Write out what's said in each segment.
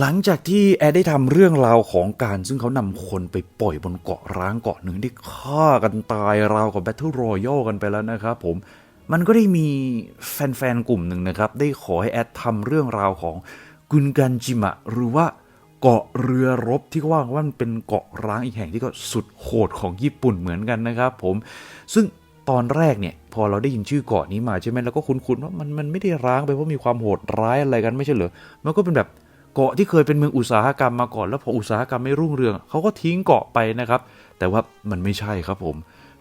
หลังจากที่แอดได้ทำเรื่องราวของการซึ่งเขานำคนไปปล่อยบนเกาะร้างเกาะหนึ่งที่ฆ่ากันตายราวกับแบทเทิลรอยัลกันไปแล้วนะครับผมมันก็ได้มีแฟนๆ กลุ่มหนึ่งนะครับ ได้ขอให้แอดทำเรื่องราวของกุนกันจิมะ หรือว่าเกาะเรือรบที่เขาว่าว่ามันเป็นเกาะร้างอีกแห่งที่ก็สุดโหดของญี่ปุ่นเหมือนกันนะครับผมซึ่งตอนแรกเนี่ยพอเราได้ยินชื่อเกาะนี้มาใช่ไหมแล้วก็คุ้นๆว่ามันมันไม่ได้ร้างไปเพราะมีความโหดร้ายอะไรกันไม่ใช่เหรอมันก็เป็นแบบ เกาะที่เคยเป็นเมืองอุตสาหกรรมมาก่อน แล้วพออุตสาหกรรมไม่รุ่งเรืองเขาก็ทิ้งเกาะไปนะครับ แต่ว่ามันไม่ใช่ครับผม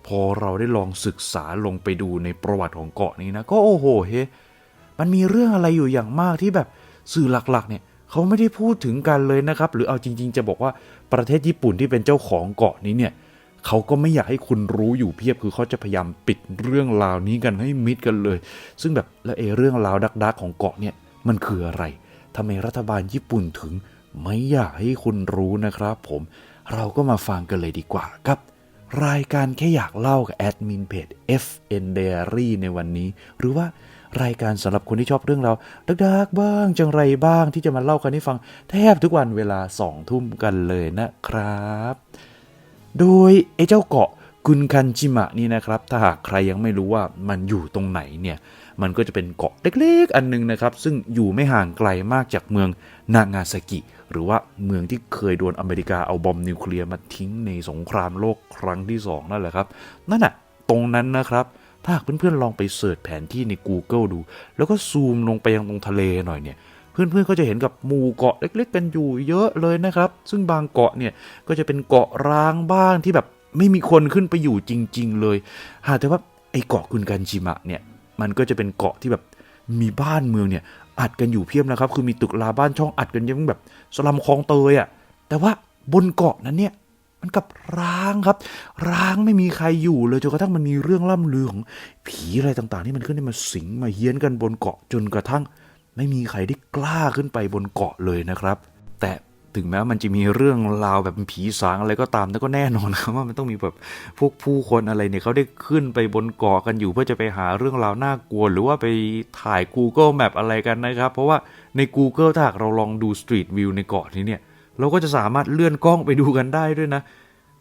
พอเราได้ลองศึกษาลงไปดูในประวัติของเกาะนี้นะ ก็โอ้โหเฮมันมีเรื่องอะไรอยู่อย่างมากที่แบบสื่อหลักๆ เนี่ยเขาไม่ได้พูดถึงกันเลยนะครับ หรือเอาจริง ๆ จะบอกว่าประเทศญี่ปุ่นที่เป็นเจ้าของเกาะนี้เนี่ยเขาก็ไม่อยากให้คุณรู้อยู่เพียบคือเขาจะพยายามปิดเรื่องราวนี้กันให้มิดกันเลย ซึ่งแบบแล้วเอเรื่องราวดักๆของเกาะเนี่ยมันคืออะไร ทำไมรัฐบาลญี่ปุ่นถึงไม่อยากให้คุณรู้นะครับผม เราก็มาฟังกันเลยดีกว่าครับ รายการแค่อยากเล่ากับแอดมินเพจ FN Diary ในวันนี้ หรือว่ารายการสำหรับคนที่ชอบเรื่องเราวดักๆบ้างจังไรบ้างที่จะมาเล่ากันให้ฟัง แทบทุกวันเวลาสองทุ่มกันเลยนะครับ โดยไอ้เจ้าเกาะกุนคันจิมะนี่นะครับ ถ้าหากใครยังไม่รู้ว่ามันอยู่ตรงไหนเนี่ย มันก็จะเป็นเกาะเล็กๆ อันหนึงนะครับ ซึ่งอยู่ไม่ห่างไกลมากจากเมืองนางาซากิ หรือว่าเมืองที่เคยโดนอเมริกาเอาบอมนิวเคลียร์มาทิ้งในสงครามโลกครั้งที่สองนั่นแหละครับ นั่นน่ะ ตรงนั้นนะครับถ้าหากเพื่อนๆลองไปเสิร์ชแผนที่ใน Google ดู แล้วก็ซูมลงไปยังตรงทะเลหน่อยเนี่ยเพื่อนๆก็จะเห็นกับหมู่เกาะเล็ก ๆ กันอยู่เยอะเลยนะครับ ซึ่งบางเกาะเนี่ยก็จะเป็นเกาะร้างบ้างที่แบบไม่มีคนขึ้นไปอยู่จริง ๆ เลยหากแต่ว่าไอ้เกาะกุนกันจิมะเนี่ย มันก็จะเป็นเกาะที่แบบมีบ้านเมืองเนี่ยอัดกันอยู่เพียบนะครับ คือมีตึกราบ้านช่องอัดกันยังแบบสลัมคลองเตยอะ่ะ แต่ว่าบนเกาะนั้นเนี่ยมันกับร้างครับ ร้างไม่มีใครอยู่เลยจนกระทั่งมันมีเรื่องล่ำลือของผีอะไรต่างๆที่มันขึ้นมาสิงมาเฮี้ยนกันบนเกาะจนกระทั่ง ไม่มีใครได้กล้าขึ้นไปบนเกาะเลยนะครับ แต่ ถึงแม้มันจะมีเรื่องราวแบบผีสางอะไรก็ตามแต่ก็แน่นอนครับว่ามันต้องมีแบบพวกผู้คนอะไรเนี่ยเขาได้ขึ้นไปบนเกาะกันอยู่ เพื่อจะไปหาเรื่องราวน่ากลัว หรือว่าไปถ่าย Google Map อะไรกันนะครับ เพราะว่าใน Google ถ้าหากเราลองดู Street View ในเกาะนี้เนี่ยเราก็จะสามารถเลื่อนกล้องไปดูกันได้ด้วยนะ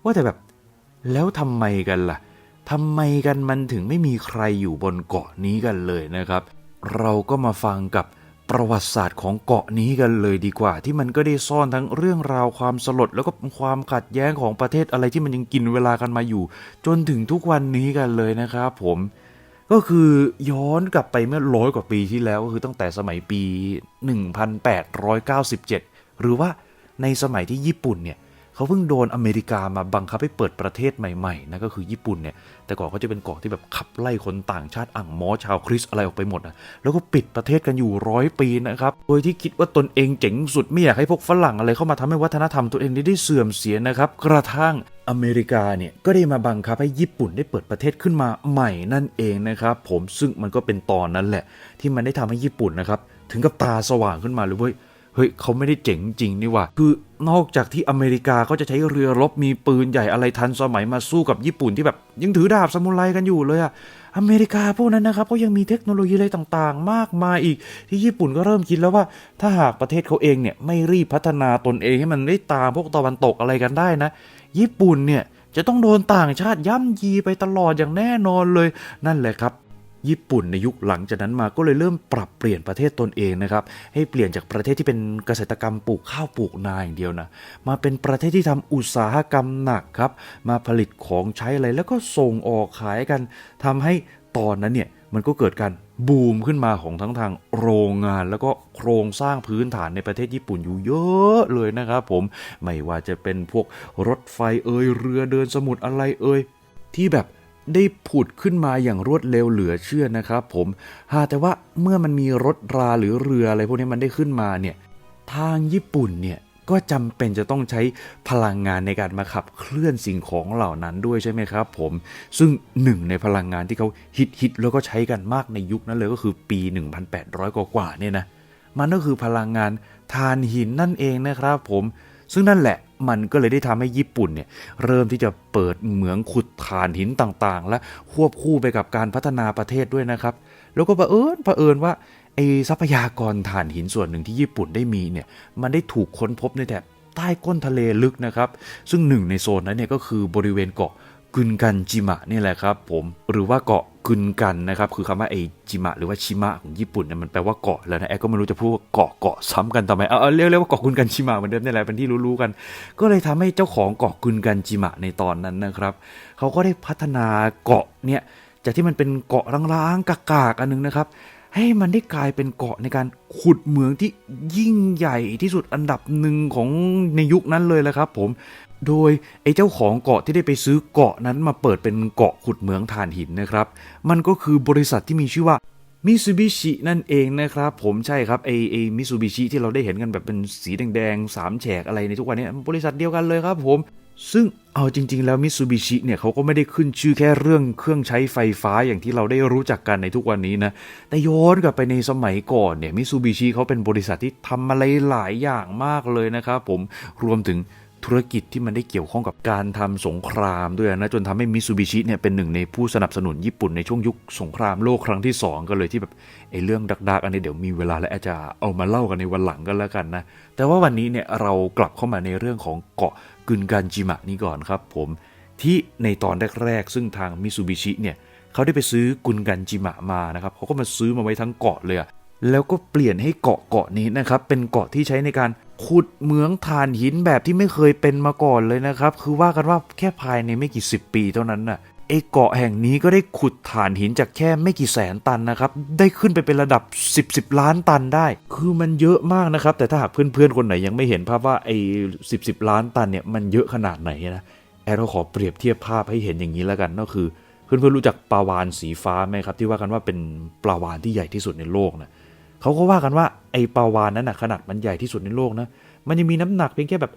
ว่าแต่แบบแล้วทำไมกันล่ะทำไมกันมันถึงไม่มีใครอยู่บนเกาะนี้กันเลยนะครับ เราก็มาฟังกับ ประวัติศาสตร์ของเกาะนี้กันเลยดีกว่า ที่มันก็ได้ซ่อนทั้งเรื่องราวความสลด แล้วก็ความขัดแย้งของประเทศอะไรที่มันยังกินเวลากันมาอยู่ จนถึงทุกวันนี้กันเลยนะครับผมก็คือย้อนกลับไปเมื่อร้อยกว่าปีที่แล้วก็คือตั้งแต่สมัยปี 1897 หรือว่าในสมัยที่ญี่ปุ่นเนี่ย เขาเพิ่งโดนอเมริกามาบังคับให้เปิดประเทศใหม่ๆนะก็คือญี่ปุ่นเนี่ยแต่ก่อนเขาจะเป็นเกาะที่แบบขับไล่คนต่างชาติอ่างมอชาวคริสอะไรออกไปหมดนะแล้วก็ปิดประเทศกันอยู่ร้อยปีนะครับโดยที่คิดว่าตนเองเจ๋งสุดไม่อยากให้พวกฝรั่งอะไรเข้ามาทำให้วัฒนธรรมตัวเองนี้ได้เสื่อมเสียนะครับกระทั่งอเมริกาเนี่ยก็ได้มาบังคับให้ญี่ปุ่นได้เปิดประเทศขึ้นมาใหม่นั่นเองนะครับผมซึ่งมันก็เป็นตอนนั้นแหละ ที่มันได้ทำให้ญี่ปุ่นนะครับถึงกับตาสว่างขึ้นมาเลยเว้ย เฮ้ยเขาไม่ได้เจ๋งจริงนี่ว่าคือนอกจากที่อเมริกาเขาจะใช้เรือรบมีปืนใหญ่อะไรทันสมัยมาสู้กับญี่ปุ่นที่แบบ ยังถือดาบซามูไรกันอยู่เลยอะอเมริกาพวกนั้นนะครับก็ยังมีเทคโนโลยีอะไรต่างๆ มากมายอีก ที่ญี่ปุ่นก็เริ่มคิดแล้วว่า ถ้าหากประเทศเขาเองเนี่ยไม่รีบพัฒนาตนเองให้มันได้ตามพวกตะวันตกอะไรกันได้นะ ญี่ปุ่นเนี่ยจะต้องโดนต่างชาติย่ำยีไปตลอดอย่างแน่นอนเลย นั่นแหละครับ ญี่ปุ่นในยุคหลังจากนั้นมาก็เลยเริ่มปรับเปลี่ยนประเทศตนเองนะครับ ให้เปลี่ยนจากประเทศที่เป็นเกษตรกรรมปลูกข้าวปลูกนาอย่างเดียวนะมาเป็นประเทศที่ทำอุตสาหกรรมหนักครับ มาผลิตของใช้อะไรแล้วก็ส่งออกขายกันทำให้ตอนนั้นเนี่ยมันก็เกิดการบูมขึ้นมาของทั้งทางโรงงานแล้วก็โครงสร้างพื้นฐานในประเทศญี่ปุ่นอยู่เยอะเลยนะครับผมไม่ว่าจะเป็นพวกรถไฟเอ่ยเรือเดินสมุทรอะไรเอ่ยที่แบบ ได้ผุดขึ้นมาอย่างรวดเร็วเหลือเชื่อนะครับผมหาแต่ว่าเมื่อมันมีรถราหรือเรืออะไรพวกนี้มันได้ขึ้นมาเนี่ยทางญี่ปุ่นเนี่ยก็จำเป็นจะต้องใช้พลังงานในการมาขับเคลื่อนสิ่งของเหล่านั้นด้วยใช่ไหมครับผม ซึ่งหนึ่งในพลังงานที่เขาฮิตฮิตแล้วก็ใช้กันมากในยุคนั้นเลยก็คือปี 1800 กว่าๆเนี่ยนะ มันก็คือพลังงานทานหินนั่นเองนะครับผม ซึ่งนั่นแหละมันก็เลยได้ทำให้ญี่ปุ่นเนี่ยเริ่มที่จะเปิดเหมืองขุดถ่านหินต่างๆ และควบคู่ไปกับการพัฒนาประเทศด้วยนะครับ แล้วก็เอิญเอิญว่าไอ้ทรัพยากรถ่านหินส่วนหนึ่งที่ญี่ปุ่นได้มีเนี่ยมันได้ถูกค้นพบในแถบใต้ก้นทะเลลึกนะครับ ซึ่งหนึ่งในโซนนั้นเนี่ยก็คือบริเวณเกาะ กุนกันจิมะนี่แหละครับผมหรือว่าเกาะกุนกันนะครับคือคำว่าไอจิมะหรือว่าชิมะของญี่ปุ่นเนี่ยมันแปลว่าเกาะแล้วนะแอร์ก็ไม่รู้จะพูดว่าเกาะเกาะซ้ำกันทำไมเอาเอเรียกเรียกว่าเกาะกุนกันชิมะเหมือนเดิมนี่แหละเป็นที่รู้ๆกัน ก็เลยทำให้เจ้าของเกาะกุนกันจิมะในตอนนั้นนะครับเขาก็ได้พัฒนาเกาะเนี่ยจากที่มันเป็นเกาะร้างๆกากๆอันนึงนะครับให้มันได้กลายเป็นเกาะในการขุดเหมืองที่ยิ่งใหญ่ที่สุดอันดับหนึ่งของในยุคนั้นเลยแหละครับ ผม โดยไอ้เจ้าของเกาะที่ได้ไปซื้อเกาะนั้นมาเปิดเป็นเกาะขุดเหมืองถ่านหินนะครับ มันก็คือบริษัทที่มีชื่อว่ามิซูบิชินั่นเองนะครับ ผมใช่ครับไอไอมิซูบิชิที่เราได้เห็นกันแบบเป็นสีแดงๆสามแฉกอะไรในทุกวันนี้บริษัทเดียวกันเลยครับผมซึ่งเอาจริง ๆ แล้วมิ t ูบิชิเนี่ยเขาก็ไม่ได้ขึ้นชื่อแค่เรื่องเครื่องใช้ไฟฟ้าอย่างที่เราได้รู้จักกันในทุกวันนี้นะ แต่ย้อนกลับไปในสมัยก่อนเนี่ยมิ t ูบิชิเขาเป็นบริษัทที่ทำอะไรหลายอย่างมากเลยนะครับผมรวมถึง ธุรกิจที่มันได้เกี่ยวข้องกับการทำสงครามด้วยนะจนทำให้มิ t ูบิชิเนี่ยเป็นหนึ่งในผู้สนับสนุนญี่ปุ่นในช่วงยุคสงครามโลกครั้งที่ 2 ก็เลยที่แบบไอ้เรื่องดักๆอันนี้เดี๋ยวมีเวลาแล้วอาจจะเอามาเล่ากันในวันหลังกันแล้วกันนะแต่ว่าวันนี้เนี่ยเรากลับเข้ามาในเรื่องของเกาะกึนกันจิมะนี่ก่อนครับผมที่ในตอนแรกๆซึ่งทางมิซูบิชิเนี่ยเขาได้ไปซื้อกุนกันจิมะมานะครับเขาก็มาซื้อมาไว้ทั้งเกาะเลยแล้วก็เปลี่ยนให้เกาะเกาะนี้นะครับเป็นเกาะที่ใช้ในการ ขุดเหมืองถ่านหินแบบที่ไม่เคยเป็นมาก่อนเลยนะครับ คือว่ากันว่าแค่ภายในไม่กี่สิบปีเท่านั้นน่ะไอเกาะแห่งนี้ก็ได้ขุดถ่านหินจากแค่ไม่กี่แสนตันนะครับ ได้ขึ้นไปเป็นระดับ 10 10 ล้านตันได้ คือมันเยอะมากนะครับ แต่ถ้าหากเพื่อนๆ คนไหนยังไม่เห็นภาพว่าไอ้สิบสิบล้านตันเนี่ยมันเยอะขนาดไหนนะแอร์เราขอเปรียบเทียบภาพให้เห็นอย่างนี้แล้วกันก็คือ เพื่อนๆรู้จักปลาวานสีฟ้าไหมครับ ที่ว่ากันว่าเป็นปลาวานที่ใหญ่ที่สุดในโลกนะ เขาก็ว่ากันว่าไอปลาวานนั้นนะขนาดมันใหญ่ที่สุดในโลกนะมันยังมีน้ำหนักเพียงแค่แบบ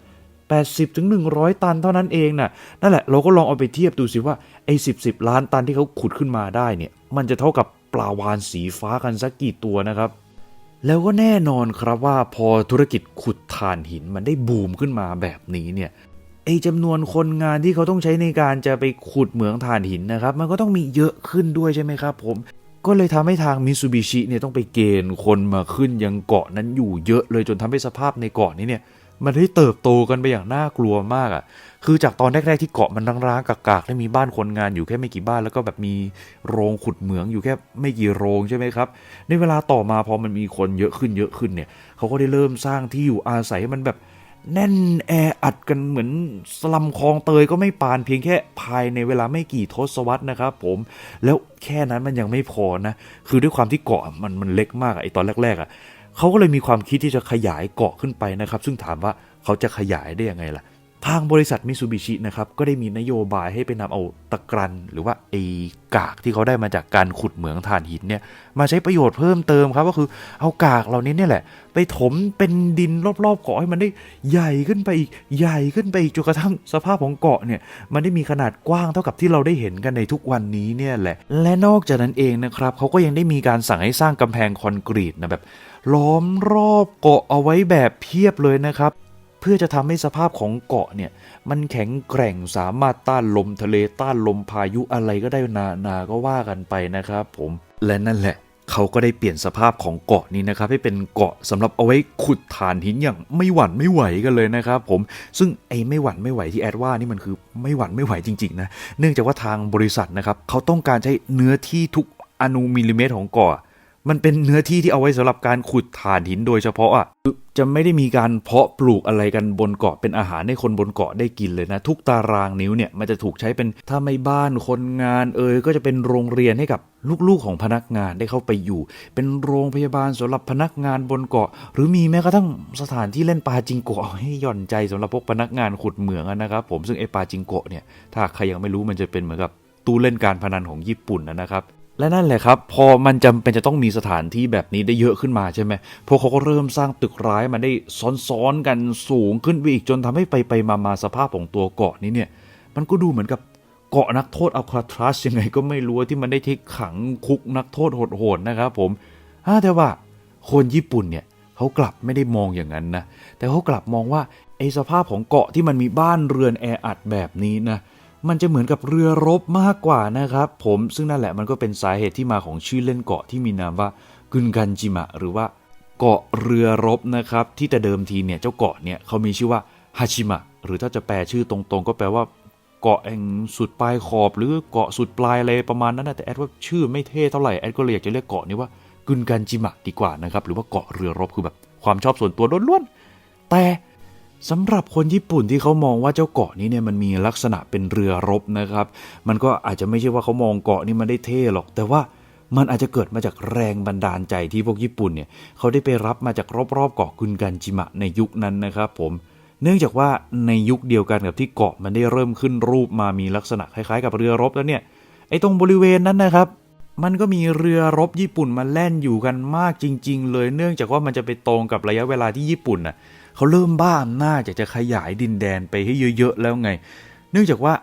80ถึง100 ตันเท่านั้นเองน่ะนั่นแหละเราก็ลองเอาไปเทียบดูสิว่าไอ้10 10ล้านตันที่เขาขุดขึ้นมาได้เนี่ย มันจะเท่ากับปลาวานสีฟ้ากันสักกี่ตัวนะครับ แล้วก็แน่นอนครับว่าพอธุรกิจขุดถ่านหินมันได้บูมขึ้นมาแบบนี้เนี่ยไอ้จำนวนคนงานที่เขาต้องใช้ในการจะไปขุดเหมืองถ่านหินนะครับ มันก็ต้องมีเยอะขึ้นด้วยใช่ไหมครับ ผม ก็เลยทำให้ทางมิ t ูบิชิเนี่ยต้องไปเกณฑ์คนมาขึ้นยังเกาะนั้นอยู่เยอะเลยจนทำให้สภาพในเกาะนี้เนี่ยมันได้เติบโตกันไปอย่างน่ากลัวมากอะ่ะ คือจากตอนแรกๆที่เกาะมันร้างๆกากๆ แล้มีบ้านคนงานอยู่แค่ไม่กี่บ้าน แล้วก็แบบมีโรงขุดเหมืองอยู่แค่ไม่กี่โรงใช่ไหมครับ ในเวลาต่อมาพอมันมีคนเยอะขึ้นเยอะขึ้นเนี่ยเขาก็ได้เริ่มสร้างที่อยู่อาศัยให้มันแบบ แน่นแออัดกันเหมือนสลัมคลองเตยก็ไม่ปานเพียงแค่ภายในเวลาไม่กี่ทศวรรษนะครับผมแล้วแค่นั้นมันยังไม่พอนะ คือด้วยความที่เกาะมันมันเล็กมากไอตอนแรกๆอะเขาก็เลยมีความคิดที่จะขยายเกาะขึ้นไปนะครับ ซึ่งถามว่าเขาจะขยายได้ยังไงล่ะ ทางบริษัทมิ t ูบิชินะครับก็ได้มีนโยบายให้ไปนำเอาตะกรัน หรือว่าไอ้กากที่เขาได้มาจากการขุดเหมืองถ่านหินเนี่ยมาใช้ประโยชน์เพิ่มเติมครับก็คือเอากากเหล่านี้เนี่ยแหละ ไปถมเป็นดินรอบๆเกาะให้มันได้ใหญ่ขึ้นไปอีกใหญ่ขึ้นไปอีกจนกระทั่งสภาพของเกาะเนี่ยมันได้มีขนาดกว้างเท่ากับที่เราได้เห็นกันในทุกวันนี้เนี่ยแหละ และนอกจากนั้นเองนะครับเขาก็ยังได้มีการสั่งให้สร้างกำแพงคอนกรีตนะแบบล้อมรอบเกาะเอาไว้แบบเพียบเลยนะครับ เพื่อจะทำให้สภาพของเกาะเนี่ย มันแข็งแกร่งสามารถต้านลมทะเลต้านลมพายุอะไรก็ได้นานาก็ว่ากันไปนะครับผมและนั่นแหละเขาก็ได้เปลี่ยนสภาพของเกาะนี้นะครับให้เป็นเกาะสำหรับเอาไว้ขุดถ่านหินอย่างไม่หวั่นไม่ไหวกันเลยนะครับผมซึ่งไอ้ไม่หวั่นไม่ไหวที่แอดว่านี่มันคือไม่หวั่นไม่ไหวจริงๆนะเนื่องจากว่าทางบริษัทนะครับเขาต้องการใช้เนื้อที่ทุกอนูมิลลิเมตรของเกาะ มันเป็นเนื้อที่ที่เอาไว้สำหรับการขุดถ่านหินโดยเฉพาะอะจะไม่ได้มีการเพาะปลูกอะไรกันบนเกาะเป็นอาหารให้คนบนเกาะได้กินเลยนะ ทุกตารางนิ้วเนี่ยมันจะถูกใช้เป็นถ้าไม่บ้านคนงานเอ่ยก็จะเป็นโรงเรียนให้กับลูกๆของพนักงานได้เข้าไปอยู่ เป็นโรงพยาบาลสำหรับพนักงานบนเกาะ หรือมีแม้กระทั่งสถานที่เล่นปาจิงโกะให้หย่อนใจสำหรับพวกพนักงานขุดเหมืองนะครับผมซึ่งไอ้ปาจิงโกะเนี่ยถ้าใครยังไม่รู้มันจะเป็นเหมือนกับตู้เล่นการพนันของญี่ปุ่นนะครับ และนั่นแหละครับ พอมันจำเป็นจะต้องมีสถานที่แบบนี้ได้เยอะขึ้นมาใช่ไหมพวกเขาก็เริ่มสร้างตึกร้ายมาได้ซ้อนๆกันสูงขึ้นไปอีกจนทำให้ไปไปมามาสภาพของตัวเกาะนี้เนี่ย มันก็ดูเหมือนกับเกาะนักโทษอัลคาทรัสยังไงก็ไม่รู้ที่มันได้ที่ขังคุกนักโทษโหดๆนะครับผมแต่ว่าคนญี่ปุ่นเนี่ยเขากลับไม่ได้มองอย่างนั้นนะแต่เขากลับมองว่าไอ้สภาพของเกาะที่มันมีบ้านเรือนแออัดแบบนี้นะ มันจะเหมือนกับเรือรบมากกว่านะครับ ผมซึ่งนั่นแหละมันก็เป็นสาเหตุที่มาของชื่อเล่นเกาะที่มีนามว่ากุนกันจิมะหรือว่าเกาะเรือรบนะครับ ที่แต่เดิมทีเนี่ยเจ้าเกาะเนี่ยเขามีชื่อว่าฮาชิมะหรือถ้าจะแปลชื่อตรงๆ ก็แปลว่าเกาะแห่งสุดปลายขอบ หรือเกาะสุดปลายอะไรประมาณนั้นนะแต่แอดว่าชื่อไม่เท่เท่าไหร่แอดก็เลยอยากจะเรียกเกาะนี้ว่ากุนกันจิมะดีกว่านะครับหรือว่าเกาะเรือรบคือแบบความชอบส่วนตัวล้วนๆแต่ สำหรับคนญี่ปุ่นที่เขามองว่าเจ้าเกาะนี้เนี่ยมันมีลักษณะเป็นเรือรบนะครับ มันก็อาจจะไม่ใช่ว่าเขามองเกาะนี้มันได้เท่หรอก แต่ว่ามันอาจจะเกิดมาจากแรงบันดาลใจที่พวกญี่ปุ่นเนี่ยเขาได้ไปรับมาจากรอบๆเกาะกุนกันจิมะในยุคนั้นนะครับผม เนื่องจากว่าในยุคเดียวกันกับที่เกาะมันได้เริ่มขึ้นรูปมามีลักษณะคล้ายๆ กับเรือรบแล้วเนี่ยไอ้ตรงบริเวณนั้นนะครับ มันก็มีเรือรบญี่ปุ่นมาแล่นอยู่กันมากจริง ๆ เลยเนื่องจากว่ามันจะไปตรงกับระยะเวลาที่ญี่ปุ่นน่ะเขาเริ่มบ้าอำนาจอยากจะขยายดินแดนไปให้เยอะๆแล้วไง เนื่องจากว่า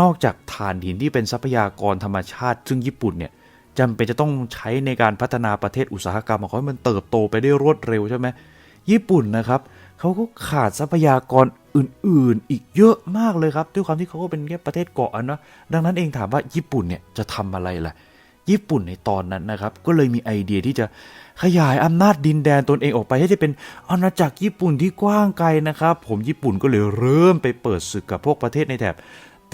นอกจากถ่านหินที่เป็นทรัพยากรธรรมชาติ ซึ่งญี่ปุ่นเนี่ยจำเป็นจะต้องใช้ในการพัฒนาประเทศอุตสาหกรรมของเขาให้มันเติบโตไปได้รวดเร็วใช่ไหมญี่ปุ่นนะครับเขาก็ขาดทรัพยากรอื่นๆ อีกเยอะมากเลยครับ ด้วยความที่เขาก็เป็นแค่ประเทศเกาะนะดังนั้นเองถามว่าญี่ปุ่นเนี่ยจะทำอะไรล่ะ ญี่ปุ่นในตอนนั้นนะครับ ก็เลยมีไอเดียที่จะขยายอำนาจดินแดนตนเองออกไปให้ได้เป็นอาณาจักรญี่ปุ่นที่กว้างไกลนะครับ ผมญี่ปุ่นก็เลยเริ่มไปเปิดศึกกับพวกประเทศในแถบ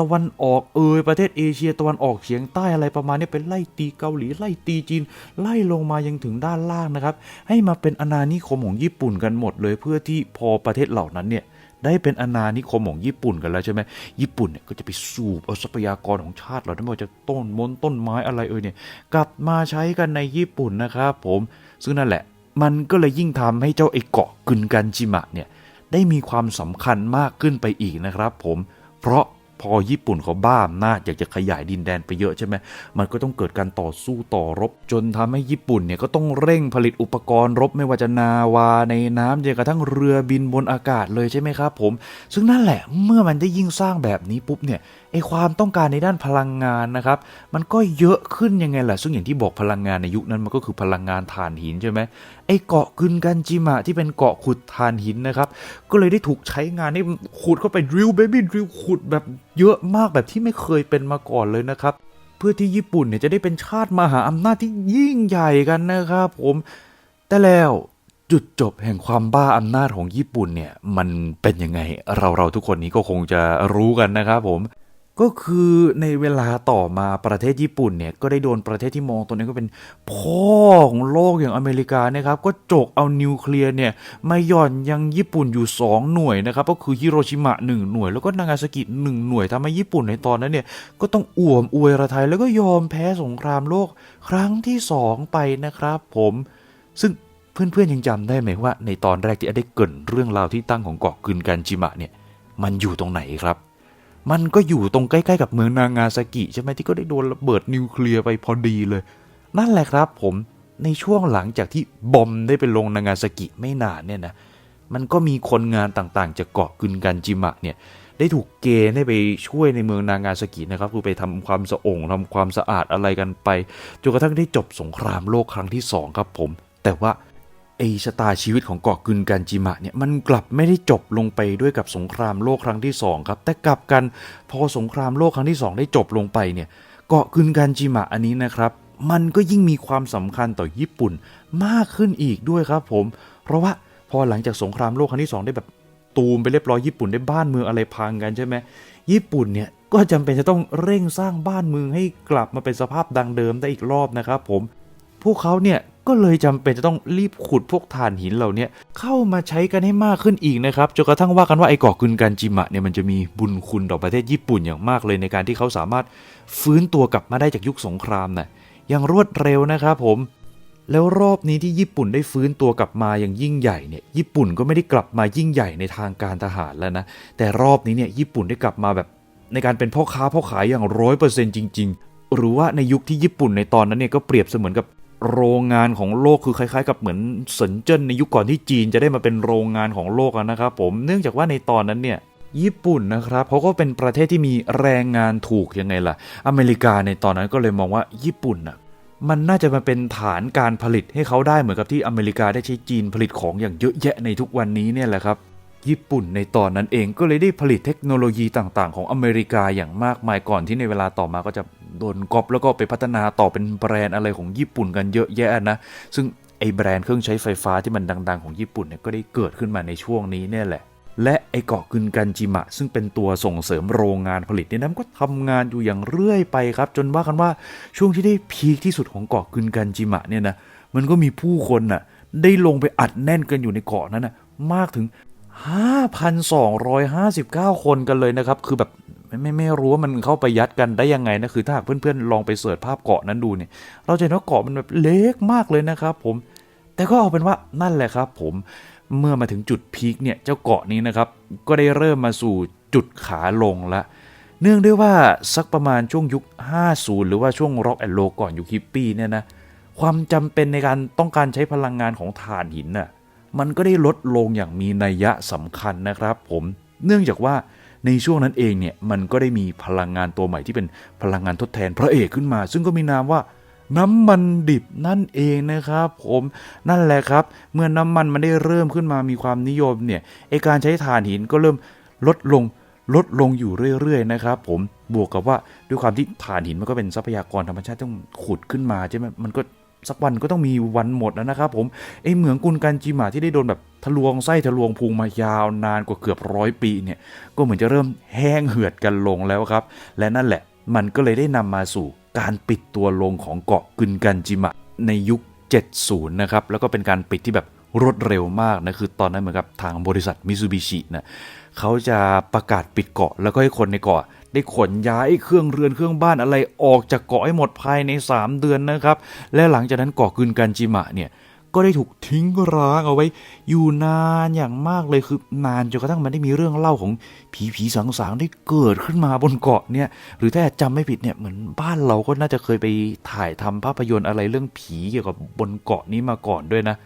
ตะวันออกเอยประเทศเอเชียตะวันออกเฉียงใต้อะไรประมาณนี้เป็นไล่ตีเกาหลีไล่ตีจีน ไล่ลงมายังถึงด้านล่างนะครับ ให้มาเป็นอาณานิคมของญี่ปุ่นกันหมดเลยเพื่อที่พอประเทศเหล่านั้นเนี่ย ได้เป็นอาณานิคมของญี่ปุ่นกันแล้วใช่ไหมญี่ปุ่นเนี่ยก็จะไปสูบเอาทรัพยากรของชาติเราทั้งหมดจะต้นมนต้นไม้อะไรเอ่ยเนี่ยกลับมาใช้กันในญี่ปุ่นนะครับผมซึ่งนั่นแหละ มันก็เลยยิ่งทำให้เจ้าไอ้เกาะกุนกันจิมะเนี่ยได้มีความสำคัญมากขึ้นไปอีกนะครับผมเพราะ พอญี่ปุ่นเขาบ้าอำนาจอยากจะขยายดินแดนไปเยอะใช่ไหมมันก็ต้องเกิดการต่อสู้ต่อรบ จนทำให้ญี่ปุ่นเนี่ยก็ต้องเร่งผลิตอุปกรณ์รบไม่ว่าจะนาวาในน้ำจนกระทั่งเรือบินบนอากาศเลยใช่ไหมครับผม ซึ่งนั่นแหละเมื่อมันได้ยิ่งสร้างแบบนี้ปุ๊บเนี่ย ไอความต้องการในด้านพลังงานนะครับ มันก็เยอะขึ้นยังไงล่ะซึ่งอย่างที่บอกพลังงานในยุคนั้นมันก็คือพลังงานถ่านหินใช่ไหมไอเกาะกึนกันจิมะที่เป็นเกาะขุดถ่านหินนะครับ ก็เลยได้ถูกใช้งานให้ขุดเข้าไปดริลเบบี้ดริลขุดแบบเยอะมากแบบที่ไม่เคยเป็นมาก่อนเลยนะครับเพื่อที่ญี่ปุ่นเนี่ยจะได้เป็นชาติมหาอำนาจที่ยิ่งใหญ่กันนะครับผมแต่แล้วจุดจบแห่งความบ้าอำนาจของญี่ปุ่นเนี่ย มันเป็นยังไงเราเราทุกคนนี้ก็คงจะรู้กันนะครับผม ก็คือในเวลาต่อมาประเทศญี่ปุ่นเนี่ย ก็ได้โดนประเทศที่มองตัวนี้ก็เป็นพ่อของโลกอย่างอเมริกานะครับ ก็จกเอานิวเคลียร์เนี่ยมาหย่อนยังญี่ปุ่นอยู่ 2 หน่วยนะครับ ก็คือฮิโรชิมะ 1 หน่วย แล้วก็นางาซากิ 1 หน่วยทำให้ญี่ปุ่นในตอนนั้นเนี่ย ก็ต้องอ่วมอวยระทยแล้วก็ยอมแพ้สงครามโลกครั้งที่ 2 ไปนะครับ ผมซึ่งเพื่อนๆยังจำได้ไหมว่า ในตอนแรกที่ได้เกินเรื่องราวที่ตั้งของเกาะกึนกันจิมะเนี่ยมันอยู่ตรงไหนครับ มันก็อยู่ตรงใกล้ๆกับเมืองนางาซากิใช่ไหมที่ก็ได้โดนระเบิดนิวเคลียร์ไปพอดีเลย นั่นแหละครับผมในช่วงหลังจากที่บอมได้ไปลงนางาซากิไม่นานเนี่ยนะมันก็มีคนงานต่างๆ จากเกาะกึนกันจิมะเนี่ยได้ถูกเกณฑ์ให้ไปช่วยในเมืองนางาซากินะครับคือไปทำความสะองทำความสะอาดอะไรกันไปจนกระทั่งได้จบสงครามโลกครั้งที่สองครับผม แต่ว่า อชะตาชีวิตของเกาะกึนกันจิมะเนี่ยมันกลับไม่ได้จบลงไปด้วยกับสงครามโลกครั้งที่สองครับแต่กลับกันพอสงครามโลกครั้งที่สองได้จบลงไปเนี่ยเกาะกึนกันจิมะอันนี้นะครับมันก็ยิ่งมีความสำคัญต่อญี่ปุ่นมากขึ้นอีกด้วยครับผม เพราะว่าพอหลังจากสงครามโลกครั้งที่สองได้แบบตูมไปเรียบร้อยญี่ปุ่นได้บ้านเมืองอะไรพังกันใช่ไหมญี่ปุ่นเนี่ยก็จำเป็นจะต้องเร่งสร้างบ้านเมืองให้กลับมาเป็นสภาพดังเดิมได้อีกรอบนะครับผมพวกเขาเนี่ย ก็เลยจำเป็นจะต้องรีบขุดพวกถ่านหินเหล่านี้เข้ามาใช้กันให้มากขึ้นอีกนะครับจนกระทั่งว่ากันว่าไอ้เกาะกึนกันจิมะเนี่ยมันจะมีบุญคุณต่อประเทศญี่ปุ่นอย่างมากเลยในการที่เขาสามารถฟื้นตัวกลับมาได้จากยุคสงครามน่ะอย่างรวดเร็วนะครับผม แล้วรอบนี้ที่ญี่ปุ่นได้ฟื้นตัวกลับมาอย่างยิ่งใหญ่เนี่ยญี่ปุ่นก็ไม่ได้กลับมายิ่งใหญ่ในทางการทหารแล้วนะแต่รอบนี้เนี่ยญี่ปุ่นได้กลับมาแบบในการเป็นพ่อค้าพ่อขายอย่างร้อยเปอร์เซ็นต์จริง ๆ หรือว่าในยุคที่ญี่ปุ่นในตอนนั้นเนี่ยก็เปรียบเสมือนกับ โรงงานของโลกคือคล้ายๆ กับเหมือนเซินเจิ้นในยุคก่อนที่จีนจะได้มาเป็นโรงงานของโลกนะครับผมเนื่องจากว่าในตอนนั้นเนี่ยญี่ปุ่นนะครับเขาก็เป็นประเทศที่มีแรงงานถูกยังไงล่ะ อเมริกาในตอนนั้นก็เลยมองว่าญี่ปุ่นน่ะมันน่าจะมาเป็นฐานการผลิตให้เขาได้เหมือนกับที่อเมริกาได้ใช้จีนผลิตของอย่างเยอะแยะในทุกวันนี้เนี่ยแหละครับ ญี่ปุ่นในตอนนั้นเองก็เลยได้ผลิตเทคโนโลยีต่างๆ ของอเมริกาอย่างมากมายก่อนที่ในเวลาต่อมาก็จะโดนก๊อปแล้วก็ไปพัฒนาต่อเป็นแบรนด์อะไรของญี่ปุ่นกันเยอะแยะนะ ซึ่งไอแบรนด์เครื่องใช้ไฟฟ้าที่มันดัง ๆ ของญี่ปุ่นเนี่ยก็ได้เกิดขึ้นมาในช่วงนี้เนี่ยแหละและไอเกาะกึนกันจิมะ ซึ่งเป็นตัวส่งเสริมโรงงานผลิตเนี่ยนะมันก็ทำงานอยู่อย่างเรื่อยไปครับ จนว่ากันว่าช่วงที่ได้พีคที่สุดของเกาะกึนกันจิมะเนี่ยนะมันก็มีผู้คนน่ะได้ลงไปอัดแน่นกันอยู่ในเกาะนั้นนะมากถึง 5,259 คนกันเลยนะครับ คือแบบไม่ไม่ไม่รู้ว่ามันเข้าไปยัดกันได้ยังไงนะ คือถ้าหากเพื่อนๆ ลองไปเสิร์ชภาพเกาะนั้นดูเนี่ย เราจะเห็นว่าเกาะมันแบบเล็กมากเลยนะครับผม แต่ก็เอาเป็นว่านั่นแหละครับผมเมื่อมาถึงจุดพีคเนี่ยเจ้าเกาะนี้นะครับ ก็ได้เริ่มมาสู่จุดขาลงละ เนื่องด้วยว่าสักประมาณช่วงยุค 50 หรือว่าช่วงร็อกแอนโลก่อนยุคฮิปปี้เนี่ยนะ ความจำเป็นในการต้องการใช้พลังงานของถ่านหินน่ะ มันก็ได้ลดลงอย่างมีนัยยะสำคัญนะครับ ผมเนื่องจากว่าในช่วงนั้นเองเนี่ยมันก็ได้มีพลังงานตัวใหม่ที่เป็นพลังงานทดแทนพระเอกขึ้นมา ซึ่งก็มีนามว่าน้ำมันดิบนั่นเองนะครับ ผมนั่นแหละครับ เมื่อน้ำมันมันได้เริ่มขึ้นมามีความนิยมเนี่ยไอการใช้ถ่านหินก็เริ่มลดลงลดลงอยู่เรื่อยๆนะครับ ผมบวกกับว่าด้วยความที่ถ่านหินมันก็เป็นทรัพยากรธรรมชาติต้องขุดขึ้นมาใช่ไหมมันก็ สักวันก็ต้องมีวันหมดแล้วนะครับผมไอเหมืองกุนกันจิมะที่ได้โดนแบบทะลวงไส้ทะลวงพุงมายาวนานกว่าเกือบร้อยปีเนี่ยก็เหมือนจะเริ่มแห้งเหือดกันลงแล้วครับ และนั่นแหละมันก็เลยได้นำมาสู่การปิดตัวลงของเกาะกึนกันจิมะในยุค 70 นะครับ แล้วก็เป็นการปิดที่แบบรวดเร็วมากนะ คือตอนนั้นเหมือนกับทางบริษัทมิซูบิชินะเขาจะประกาศปิดเกาะแล้วก็ให้คนในเกาะ ได้ขนย้ายเครื่องเรือนเครื่องบ้านอะไรออกจากเกาะให้หมดภายใน 3 เดือนนะครับ และหลังจากนั้นเกาะกึนกันจิมะเนี่ยก็ได้ถูกทิ้งร้างเอาไว้ อยู่นานอย่างมากเลยคือนานจนกระทั่งมันได้มีเรื่องเล่าของผีผีสางสางๆได้เกิดขึ้นมาบนเกาะเนี่ย หรือถ้าจำไม่ผิดเนี่ยเหมือนบ้านเราก็น่าจะเคยไปถ่ายทำภาพยนตร์อะไรเรื่องผีเกี่ยวกับบนเกาะนี้มาก่อนด้วยนะ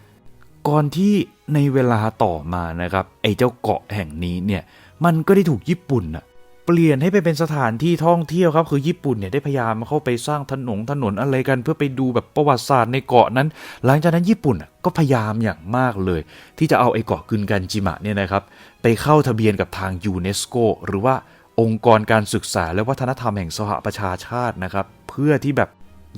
ก่อนที่ในเวลาต่อมานะครับ ไอ้เจ้าเกาะแห่งนี้เนี่ยมันก็ได้ถูกญี่ปุ่นน่ะ เปลี่ยนให้ไปเป็นสถานที่ท่องเที่ยวครับ คือญี่ปุ่นเนี่ยได้พยายามเข้าไปสร้างถนนถนนอะไรกันเพื่อไปดูแบบประวัติศาสตร์ในเกาะนั้น หลังจากนั้นญี่ปุ่นก็พยายามอย่างมากเลย ที่จะเอาไอ้เกาะกึนกันจิมะเนี่ยนะครับ ไปเข้าทะเบียนกับทางยูเนสโกหรือว่าองค์กรการศึกษาและวัฒนธรรมแห่งสหประชาชาตินะครับ เพื่อที่แบบ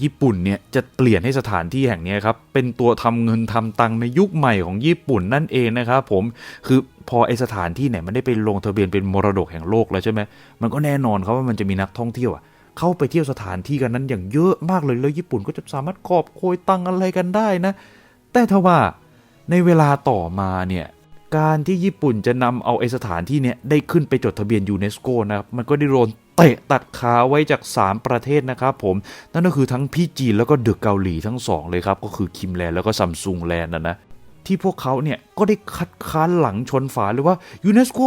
ญี่ปุ่นเนี่ยจะเปลี่ยนให้สถานที่แห่งนี้ครับเป็นตัวทำเงินทำตังในยุคใหม่ของญี่ปุ่นนั่นเองนะครับผมคือพอไอสถานที่ไหนมันได้ไปลงทะเบียนเป็นมรดกแห่งโลกแล้วใช่ไหมมันก็แน่นอนครับว่ามันจะมีนักท่องเที่ยวอะเข้าไปเที่ยวสถานที่กันนั้นอย่างเยอะมากเลยแล้วญี่ปุ่นก็จะสามารถกอบโกยตังอะไรกันได้นะ แต่ทว่าในเวลาต่อมาเนี่ยการที่ญี่ปุ่นจะนำเอาไอสถานที่เนี่ยได้ขึ้นไปจดทะเบียนยูเนสโกนะครับมันก็ได้โดน เตะตัดขาไว้จาก 3 ประเทศนะครับผม นั่นก็คือทั้งพี่จีนแล้วก็เดอะเกาหลีทั้งสองเลยครับ ก็คือคิมแลนแล้วก็ซัมซุงแลนด์นะนะที่พวกเขาเนี่ยก็ได้คัดค้านหลังชนฝาเลยว่ายูเนสโก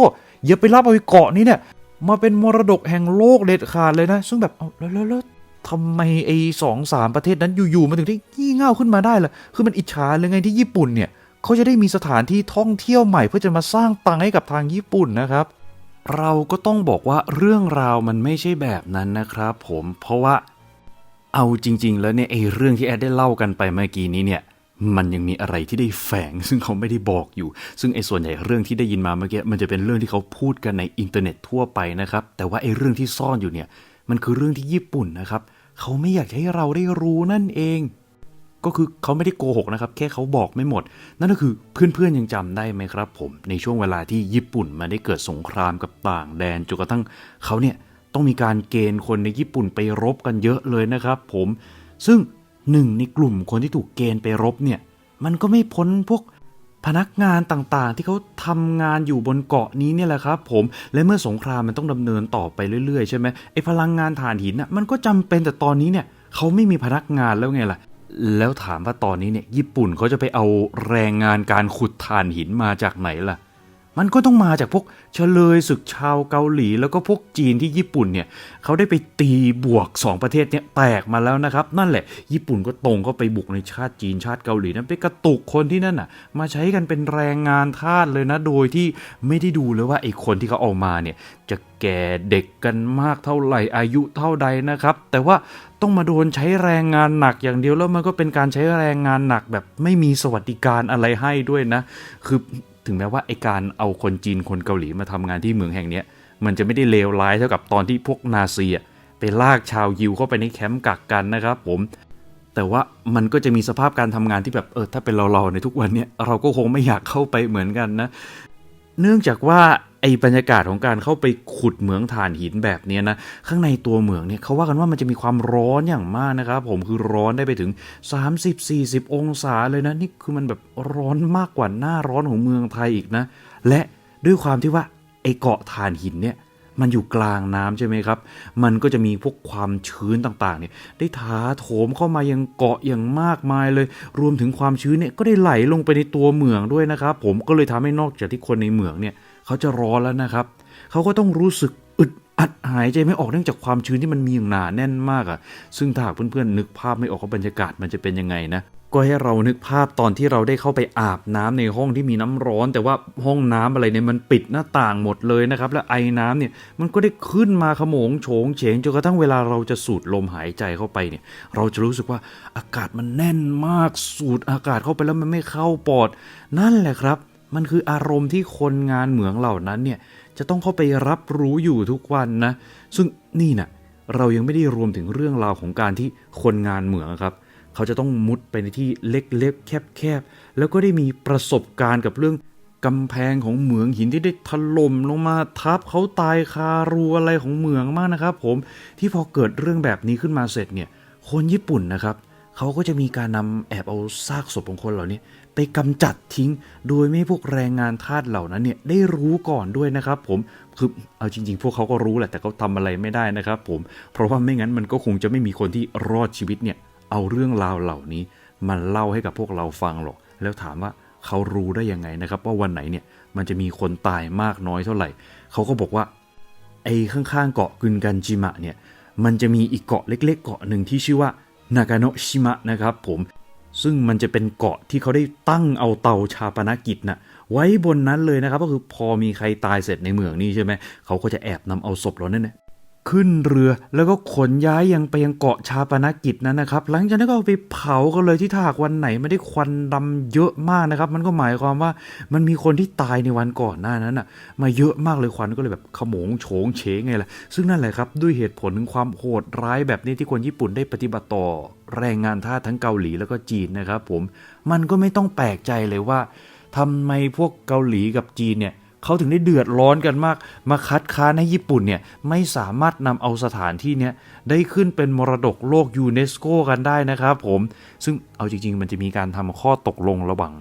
อย่าไปรับเอาไอ้เกาะนี้เนี่ยมาเป็นมรดกแห่งโลกเด็ดขาดเลยนะ ซึ่งแบบเอาแล้วแล้วทำไมไอ้สองสามประเทศนั้นอยู่ๆมันถึงได้งี่เง่าขึ้นมาได้ล่ะ คือมันอิจฉาเลยไงที่ญี่ปุ่นเนี่ยเขาจะได้มีสถานที่ท่องเที่ยวใหม่เพื่อจะมาสร้างตังค์ให้กับทางญี่ปุ่นนะครับ เราก็ต้องบอกว่าเรื่องราวมันไม่ใช่แบบนั้นนะครับผมเพราะว่าเอาจริง ๆ แล้วเนี่ยไอ้เรื่องที่แอดได้เล่ากันไปเมื่อกี้นี้เนี่ยมันยังมีอะไรที่ได้แฝง ซึ่งเขาไม่ได้บอกอยู่ ซึ่งไอ้ส่วนใหญ่เรื่องที่ได้ยินมาเมื่อกี้มันจะเป็นเรื่องที่เขาพูดกันในอินเทอร์เน็ตทั่วไปนะครับ แต่ว่าไอ้เรื่องที่ซ่อนอยู่เนี่ย มันคือเรื่องที่ญี่ปุ่นนะครับ เขาไม่อยากให้เราได้รู้นั่นเอง ก็คือเขาไม่ได้โกหกนะครับ แค่เขาบอกไม่หมด นั่นก็คือเพื่อนๆยังจำได้ไหมครับ ผมในช่วงเวลาที่ญี่ปุ่นมันได้เกิดสงครามกับต่างแดนจนกระทั่งเขาเนี่ยต้องมีการเกณฑ์คนในญี่ปุ่นไปรบกันเยอะเลยนะครับ ผมซึ่งหนึ่งในกลุ่มคนที่ถูกเกณฑ์ไปรบเนี่ย มันก็ไม่พ้นพวกพนักงานต่างๆ ที่เขาทำงานอยู่บนเกาะนี้เนี่ยแหละครับ ผมและเมื่อสงครามมันต้องดำเนินต่อไปเรื่อยๆใช่ไหมไอ้พลังงานถ่านหินน่ะมันก็จำเป็นแต่ตอนนี้เนี่ยเขาไม่มีพนักงานแล้วไงล่ะ แล้วถามว่าตอนนี้เนี่ยญี่ปุ่นเขาจะไปเอาแรงงานการขุดถ่านหินมาจากไหนล่ะ มันก็ต้องมาจากพวกเฉลยศึกชาวเกาหลี แล้วก็พวกจีนที่ญี่ปุ่นเนี่ยเขาได้ไปตีบวก 2 ประเทศเนี่ยแตกมาแล้วนะครับ นั่นแหละ ญี่ปุ่นก็ตรงเข้าไปบุกในชาติจีนชาติเกาหลีนั้นไปกระตุกคนที่นั่นน่ะ มาใช้กันเป็นแรงงานทาสเลยนะ โดยที่ไม่ได้ดูเลยว่าไอ้คนที่เขาเอามาเนี่ยจะแก่เด็กกันมากเท่าไหร่อายุเท่าใดนะครับ แต่ว่าต้องมาโดนใช้แรงงานหนักอย่างเดียวแล้วมันก็เป็นการใช้แรงงานหนักแบบไม่มีสวัสดิการอะไรให้ด้วยนะ คือ ถึงแม้ว่าไอการเอาคนจีนคนเกาหลีมาทำงานที่เมืองแห่งเนี้ยมันจะไม่ได้เลวร้ายเท่ากับตอนที่พวกนาซีอะไปลากชาวยิวเข้าไปในแคมป์กักกันนะครับผม แต่ว่ามันก็จะมีสภาพการทำงานที่แบบเออถ้าเป็นเราเราๆในทุกวันเนี่ยเราก็คงไม่อยากเข้าไปเหมือนกันนะ เนื่องจากว่า ไอ้บรรยากาศของการเข้าไปขุดเหมืองถ่านหินแบบนี้นะข้างในตัวเหมืองเนี่ยเขาว่ากันว่ามันจะมีความร้อนอย่างมากนะครับ ผมคือร้อนได้ไปถึง 30-40 องศาเลยนะนี่คือมันแบบร้อนมากกว่าหน้าร้อนของเมืองไทยอีกนะ และด้วยความที่ว่าไอ้เกาะถ่านหินเนี่ยมันอยู่กลางน้ำใช่ไหมครับ มันก็จะมีพวกความชื้นต่างๆเนี่ยได้ถาโถมเข้ามายังเกาะอย่างมากมายเลย รวมถึงความชื้นเนี่ยก็ได้ไหลลงไปในตัวเหมืองด้วยนะครับ ผมก็เลยทำให้นอกจากที่คนในเหมืองเนี่ย เขาจะร้อนแล้วนะครับ เขาก็ต้องรู้สึกอึดอัดหายใจไม่ออกเนื่องจากความชื้นที่มันมีอย่างหนาแน่นมากอะ่ะ ซึ่งถ้าหากเพื่อนๆนึกภาพไม่ออกว่าบรรยากาศมันจะเป็นยังไงนะก็ให้เรานึกภาพตอนที่เราได้เข้าไปอาบน้ำในห้องที่มีน้ำร้อน แต่ว่าห้องน้ำอะไรเนี่ยมันปิดหน้าต่างหมดเลยนะครับ และไอ้น้ำเนี่ยมันก็ได้ขึ้นมาขโมงโฉงเฉงจนกระทั่งเวลาเราจะสูดลมหายใจเข้าไปเนี่ย เราจะรู้สึกว่าอากาศมันแน่นมากสูดอากาศเข้าไปแล้วมันไม่เข้าปอด นั่นแหละครับ มันคืออารมณ์ที่คนงานเหมืองเหล่านั้นเนี่ยจะต้องเข้าไปรับรู้อยู่ทุกวันนะ ซึ่งนี่นะ่ะเรายังไม่ได้รวมถึงเรื่องราวของการที่คนงานเหมืองครับ เขาจะต้องมุดไปในที่เล็กๆ แคบๆ แล้วก็ได้มีประสบการณ์กับเรื่องกำแพงของเหมืองหินที่ได้ถล่มลงมาทับเขาตายคารูอะไรของเหมืองมากนะครับ ผมที่พอเกิดเรื่องแบบนี้ขึ้นมาเสร็จเนี่ย คนญี่ปุ่นนะครับเเขาก็จะมีการนำแอบเอาซากศพของคนเหล่านี้ไปกำจัดทิ้ง โดยไม่พวกแรงงานทาสเหล่านั้นเนี่ยได้รู้ก่อนด้วยนะครับ ผมคือเอาจริง ๆ พวกเขาก็รู้แหละแต่เขาทำอะไรไม่ได้นะครับ ผมเพราะว่าไม่งั้นมันก็คงจะไม่มีคนที่รอดชีวิตเนี่ยเอาเรื่องราวเหล่านี้มันเล่าให้กับพวกเราฟังหรอก แล้วถามว่าเขารู้ได้ยังไงนะครับ ว่าวันไหนเนี่ยมันจะมีคนตายมากน้อยเท่าไหร่ เขาก็บอกว่าไอ้ข้างๆเกาะกึนกันจิมะเนี่ยมันจะมีอีกเกาะเล็ก ๆ เกาะหนึ่งที่ชื่อว่า นากาโนชิมะนะครับผมซึ่งมันจะเป็นเกาะที่เขาได้ตั้งเอาเตาชาปนกิจนะไว้บนนั้นเลยนะครับ ก็คือพอมีใครตายเสร็จในเมืองนี้ใช่ไหมเขาก็จะแอบนำเอาศพเหล่านั้นเนี่ย ขึ้นเรือแล้วก็ขนย้ายยังไปยังเกาะชาปนกิจนั้นนะครับ หลังจากนั้นก็เอาไปเผากันเลยที่ถ้าหากวันไหนไม่ได้ควันดำเยอะมากนะครับ มันก็หมายความว่ามันมีคนที่ตายในวันก่อนหน้านั้นอะ มาเยอะมากเลยควันก็เลยแบบขโมงโฉงเฉงไงล่ะซึ่งนั่นแหละครับด้วยเหตุผลถึงความโหดร้ายแบบนี้ที่คนญี่ปุ่นได้ปฏิบัติต่อ แรงงานทาทั้งเกาหลีแล้วก็จีนนะครับ ผมมันก็ไม่ต้องแปลกใจเลยว่าทำไมพวกเกาหลีกับจีนเนี่ย เขาถึงได้เดือดร้อนกันมาก มาคัดค้านให้ญี่ปุ่นเนี่ยไม่สามารถนำเอาสถานที่เนี้ยได้ขึ้นเป็นมรดกโลกยูเนสโกกันได้นะครับผม ซึ่งเอาจริง ๆ มันจะมีการทำข้อตกลงระหว่าง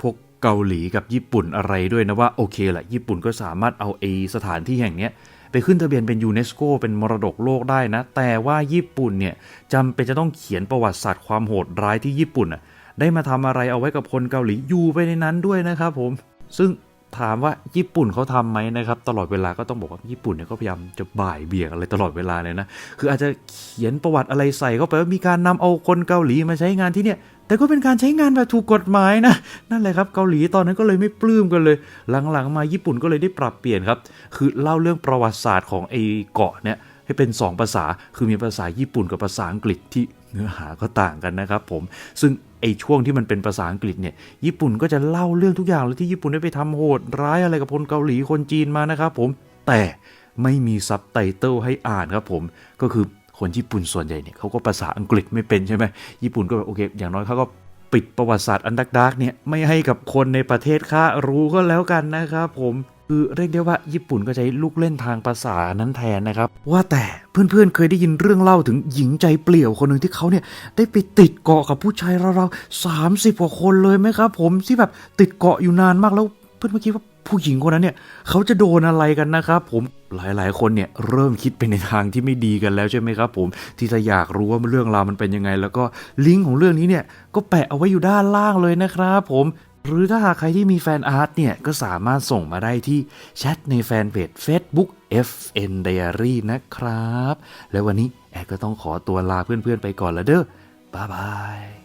พวกเกาหลีกับญี่ปุ่นอะไรด้วยนะว่าโอเคแหละญี่ปุ่นก็สามารถเอาไอสถานที่แห่งเนี้ยไปขึ้นทะเบียนเป็นยูเนสโกเป็นมรดกโลกได้นะ แต่ว่าญี่ปุ่นเนี่ยจำเป็นจะต้องเขียนประวัติศาสตร์ความโหดร้ายที่ญี่ปุ่นอะได้มาทำอะไรเอาไว้กับคนเกาหลีอยู่ไปในนั้นด้วยนะครับผม ซึ่ง ถามว่าญี่ปุ่นเขาทำไหมนะครับ ตลอดเวลาก็ต้องบอกว่าญี่ปุ่นเนี่ยก็พยายามจะบ่ายเบี่ยงอะไรตลอดเวลาเลยนะ คืออาจจะเขียนประวัติอะไรใส่เข้าไปว่ามีการนำเอาคนเกาหลีมาใช้งานที่เนี่ย แต่ก็เป็นการใช้งานแบบถูกกฎหมายนะ นั่นแหละครับเกาหลีตอนนั้นก็เลยไม่ปลื้มกันเลย หลังๆมาญี่ปุ่นก็เลยได้ปรับเปลี่ยนครับ คือเล่าเรื่องประวัติศาสตร์ของไอ้เกาะเนี่ยให้เป็น 2 ภาษา คือมีภาษาญี่ปุ่นกับภาษาอังกฤษที่เนื้อหาก็ต่างกันนะครับผม ซึ่ง ไอช่วงที่มันเป็นภาษาอังกฤษเนี่ยญี่ปุ่นก็จะเล่าเรื่องทุกอย่างเลยที่ญี่ปุ่นได้ไปทำโหดร้ายอะไรกับคนเกาหลีคนจีนมานะครับผมแต่ไม่มีซับไตเติลให้อ่านครับผมก็คือคนญี่ปุ่นส่วนใหญ่เนี่ยเขาก็ภาษาอังกฤษไม่เป็นใช่ไหมญี่ปุ่นก็แบบโอเค อย่างน้อยเขาก็ปิดประวัติศาสตร์อันดักๆเนี่ยไม่ให้กับคนในประเทศข้ารู้ก็แล้วกันนะครับผม คือเรียกได้ว่าญี่ปุ่นก็ใช้ลูกเล่นทางภาษานั้นแทนนะครับ ว่าแต่เพื่อนๆเคยได้ยินเรื่องเล่าถึงหญิงใจเปลี่ยวคนหนึ่งที่เขาเนี่ยได้ไปติดเกาะกับผู้ชายเราๆสามสิบกว่าคนเลยไหมครับ ผมที่แบบติดเกาะอยู่นานมากแล้วเพื่อนเมื่อกี้ว่าผู้หญิงคนนั้นเนี่ยเขาจะโดนอะไรกันนะครับผมหลายๆ คนเนี่ยเริ่มคิดไปในทางที่ไม่ดีกันแล้วใช่ไหมครับผมที่จะอยากรู้ว่าเรื่องราวมันเป็นยังไง แล้วก็ลิงก์ของเรื่องนี้เนี่ยก็แปะเอาไว้อยู่ด้านล่างเลยนะครับ ผม หรือถ้าหากใครที่มีแฟนอาร์ตเนี่ย ก็สามารถส่งมาได้ที่แชทในแฟนเพจ Facebook FN Diary นะครับ และวันนี้แอดก็ต้องขอตัวลาเพื่อนๆไปก่อนละเด้อบ๊ายบาย